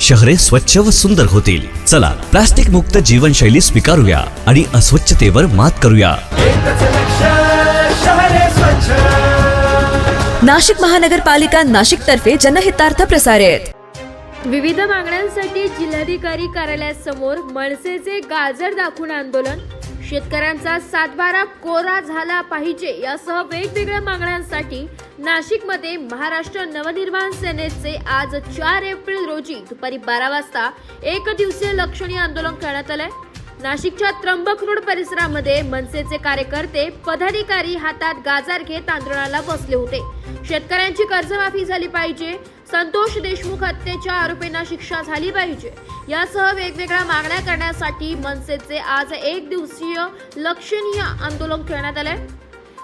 शहरे स्वच्छ व सुंदर होतील. चला प्लास्टिक मुक्त जीवनशैली स्वीकारूया आणि अस्वच्छतेवर मात करूया. नाशिक महानगरपालिका नाशिक तर्फे जनहितार्थ प्रसारित. विविध मागण्यांसाठी जिल्हाधिकारी कार्यालयासमोर मनसेचे गाजर दाखवून आंदोलन शेतकऱ्यांचा सातबारा कोरा झाला पाहिजे यासह वेगवेगळ्या मागण्यांसाठी नाशिकमध्ये महाराष्ट्र नवनिर्माण सेनेचे आज चार एप्रिल रोजी दुपारी बारा वाजता एक दिवसीय लक्षणीय आंदोलन करण्यात आलंय. नाशिकच्या त्र्यंबक रोड परिसरामध्ये मनसेचे कार्यकर्ते पदाधिकारी हातात गाजार घेत आंदोलनाला बसले होते. शेतकऱ्यांची कर्जमाफी झाली पाहिजे संतोष देशमुख हत्येच्या आरोपींना शिक्षा झाली पाहिजे. यासह वेगवेगळ्या मागण्या करण्यासाठी मनसेचे आज एक दिवसीय लक्षणीय आंदोलन करण्यात आले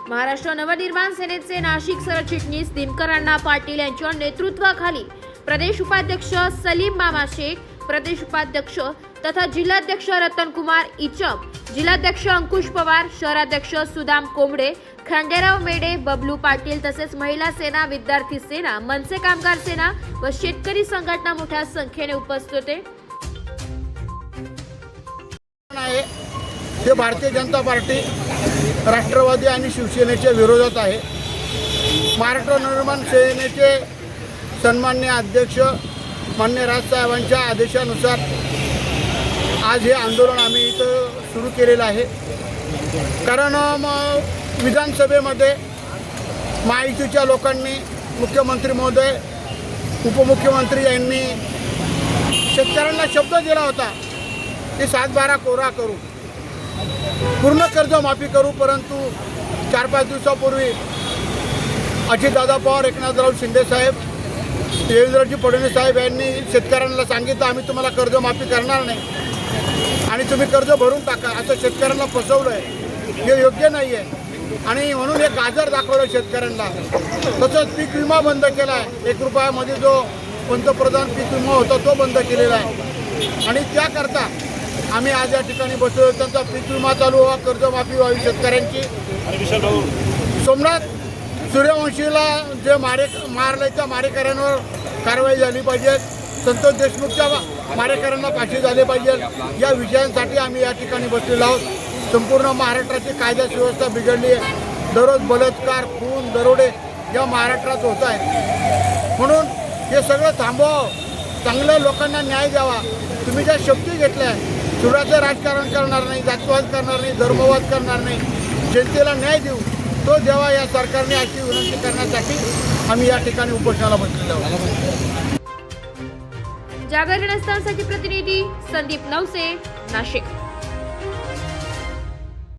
महाराष्ट्र नवनिर्माण सेनेचे नाशिक सरचिटणीस दिनकर अण्णा पाटील यांच्या नेतृत्वाखाली प्रदेश उपाध्यक्ष सलीम मामा शेख प्रदेश उपाध्यक्ष तथा जिल्हाध्यक्ष रतन कुमार इचम जिल्हाध्यक्ष अंकुश पवार शहराध्यक्ष सुदाम कोंबडे खंडेराव मेडे बबलू पाटील तसेच महिला सेना विद्यार्थी सेना मनसे कामगार सेना व शेतकरी संघटना मोठ्या संख्येने उपस्थित होते. आहे. ते भारतीय जनता पार्टी राष्ट्रवादी आणि शिवसेनेच्या विरोधात आहे. महाराष्ट्र निर्माण सेनेचे सन्मान्य अध्यक्ष मान्य राजसाहेबांच्या आदेशानुसार आज हे आंदोलन आम्ही इथं सुरू केलेलं आहे. कारण मग विधानसभेमध्ये महायुतीच्या लोकांनी मुख्यमंत्री महोदय उपमुख्यमंत्री यांनी शेतकऱ्यांना शब्द दिला होता की सात बारा कोरा करू. पूर्ण कर्जमाफी करू परंतु चार पाच दिवसापूर्वी अजितदादा पवार एकनाथराव शिंदेसाहेब देवेंद्रजी फडणवीस साहेब यांनी शेतकऱ्यांना सांगितलं आम्ही तुम्हाला कर्जमाफी करणार नाही आणि तुम्ही कर्ज भरून टाका. असं शेतकऱ्यांना फसवलं आहे हे योग्य नाही आहे आणि म्हणून हे गाजर दाखवलं शेतकऱ्यांना. तसंच पीक विमा बंद केला. आहे एक रुपयामध्ये जो पंतप्रधान पीक विमा होता तो बंद केलेला आहे. आणि त्याकरता आम्ही आज या ठिकाणी बसलो त्यांचा पीक विमा चालू व्हावा कर्जमाफी व्हावी शेतकऱ्यांची. सोमनाथ सूर्यवंशीला जे मारे मारले त्या मारेकऱ्यांवर कारवाई झाली पाहिजे. संतोष देशमुखच्या मारेकऱ्यांना फाशी झाली पाहिजे. या विषयांसाठी आम्ही या ठिकाणी बसलेलो आहोत. संपूर्ण महाराष्ट्राची कायदा सुव्यवस्था बिघडली आहे. दररोज बलात्कार खून दरोडे या महाराष्ट्रात होत आहे म्हणून हे सगळं थांबवावं. चांगल्या लोकांना न्याय द्यावा. तुम्ही ज्या शक्ती घेतल्या सुराचं राजकारण करणार नाही जातवाद करणार नाही धर्मवाद करणार नाही जनतेला न्याय देऊ तो द्यावा या सरकारने अशी विनंती करण्यासाठी आम्ही या ठिकाणी उपोषणाला बसलेलो आहोत. जागर प्रतिनिधी संदीप नवसे नाशिक.